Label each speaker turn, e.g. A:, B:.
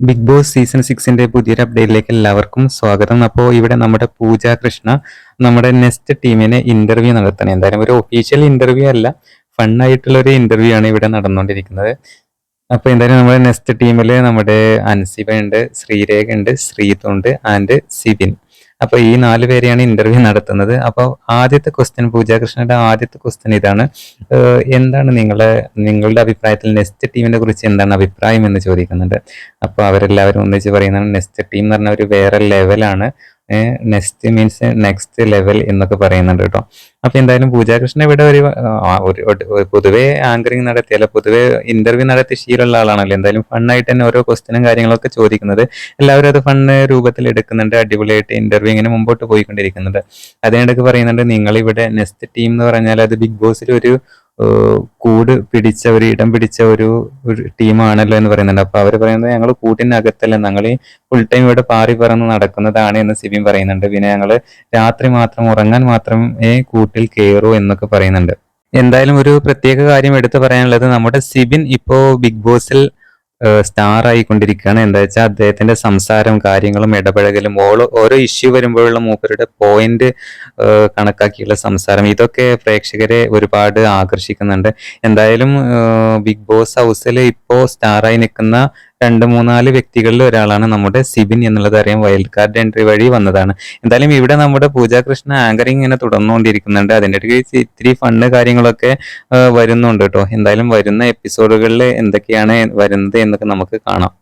A: Big boss season സിക്സിന്റെ പുതിയൊരു അപ്ഡേറ്റിലേക്ക് എല്ലാവർക്കും സ്വാഗതം. അപ്പോൾ ഇവിടെ നമ്മുടെ പൂജ കൃഷ്ണ നമ്മുടെ നെക്സ്റ്റ് ടീമിനെ ഇന്റർവ്യൂ നടത്തണം എന്തായാലും ഒരു ഒഫീഷ്യൽ ഇന്റർവ്യൂ അല്ല ഫണ്ണായിട്ടുള്ള ഒരു ഇന്റർവ്യൂ ആണ് ഇവിടെ നടന്നുകൊണ്ടിരിക്കുന്നത്. അപ്പോൾ എന്തായാലും നമ്മുടെ നെക്സ്റ്റ് ടീമിൽ നമ്മുടെ അൻസിബ ഉണ്ട് ശ്രീരേഖ ഉണ്ട് ശ്രീതുണ്ട് ആൻഡ് സിബിൻ. അപ്പോൾ ഈ നാല് പേരെയാണ് ഇന്റർവ്യൂ നടത്തുന്നത്. അപ്പോൾ ആദ്യത്തെ ക്വസ്റ്റ്യൻ പൂജാകൃഷ്ണന്റെ ആദ്യത്തെ ക്വസ്റ്റ്യൻ ഇതാണ്. എന്താണ് നിങ്ങളെ നിങ്ങളുടെ അഭിപ്രായത്തിൽ നെസ്റ്റ് ടീമിനെ കുറിച്ച് എന്താണ് അഭിപ്രായം എന്ന് ചോദിക്കുന്നുണ്ട്. അപ്പോൾ അവരെല്ലാവരും ഒന്നിച്ച് പറയുന്നതാണ് നെസ്റ്റ് ടീം എന്ന് പറഞ്ഞ ഒരു വേറെ ലെവലാണ് നെക്സ്റ്റ് മീൻസ് നെക്സ്റ്റ് ലെവൽ എന്നൊക്കെ പറയുന്നുണ്ട് കേട്ടോ. അപ്പൊ എന്തായാലും പൂജാകൃഷ്ണൻ ഇവിടെ ഒരു പൊതുവെ ആങ്കറിങ് നടത്തിയല്ല പൊതുവെ ഇന്റർവ്യൂ നടത്തി ശീലമുള്ള ആളാണല്ലോ. എന്തായാലും ഫണ്ണായിട്ട് തന്നെ ഓരോ ക്വസ്റ്റ്യനും കാര്യങ്ങളൊക്കെ ചോദിക്കുന്നത്. എല്ലാവരും അത് ഫണ്ണ് രൂപത്തിൽ എടുക്കുന്നുണ്ട് അടിപൊളിയായിട്ട് ഇന്റർവ്യൂ ഇങ്ങനെ മുമ്പോട്ട് പോയിക്കൊണ്ടിരിക്കുന്നുണ്ട്. അതിനിടയ്ക്ക് പറയുന്നുണ്ട് നിങ്ങൾ ഇവിടെ നെക്സ്റ്റ് ടീം എന്ന് പറഞ്ഞാൽ അത് ബിഗ് ബോസിൽ ഒരു കൂട് പിടിച്ച ഒരു ഇടം പിടിച്ച ഒരു ഒരു ടീമാണല്ലോ എന്ന് പറയുന്നുണ്ട്. അപ്പൊ അവർ പറയുന്നത് ഞങ്ങൾ കൂട്ടിനകത്തല്ല ഞങ്ങൾ ഫുൾ ടൈം ഇവിടെ പാറി പറന്ന് നടക്കുന്നതാണ് എന്ന് സിബിൻ പറയുന്നുണ്ട്. പിന്നെ ഞങ്ങൾ രാത്രി മാത്രം ഉറങ്ങാൻ മാത്രമേ കൂട്ടിൽ കയറൂ എന്നൊക്കെ പറയുന്നുണ്ട്. എന്തായാലും ഒരു പ്രത്യേക കാര്യം എടുത്തു പറയാനുള്ളത് നമ്മുടെ സിബിൻ ഇപ്പോ ബിഗ് ബോസിൽ സ്റ്റാർ ആയിക്കൊണ്ടിരിക്കുകയാണ് എന്താ വെച്ചാൽ അദ്ദേഹത്തിന്റെ സംസാരം കാര്യങ്ങളും ഇടപഴകലും ഓരോ ഓരോ ഇഷ്യൂ വരുമ്പോഴുള്ള മൂപ്പരുടെ പോയിന്റ് കണക്കാക്കിയുള്ള സംസാരം ഇതൊക്കെ പ്രേക്ഷകരെ ഒരുപാട് ആകർഷിക്കുന്നുണ്ട്. എന്തായാലും ബിഗ് ബോസ് ഹൗസിൽ ഇപ്പോൾ സ്റ്റാറായി നിൽക്കുന്ന രണ്ട് മൂന്നാൽ വ്യക്തികളിൽ ഒരാളാണ് നമ്മുടെ സിബിൻ എന്നുള്ളത് അറിയാം വൈൽഡ് കാർഡ് എൻട്രി വഴി വന്നതാണ്. എന്തായാലും ഇവിടെ നമ്മുടെ പൂജാ കൃഷ്ണ ആങ്കറിങ് ഇങ്ങനെ തുടർന്നുകൊണ്ടിരിക്കുന്നുണ്ട്. അതിന്റെ ഇടയ്ക്ക് ഇത്തിരി ഫണ്ട് കാര്യങ്ങളൊക്കെ വരുന്നുണ്ട് കേട്ടോ. എന്തായാലും വരുന്ന എപ്പിസോഡുകളിൽ എന്തൊക്കെയാണ് വരുന്നത് എന്നൊക്കെ നമുക്ക് കാണാം.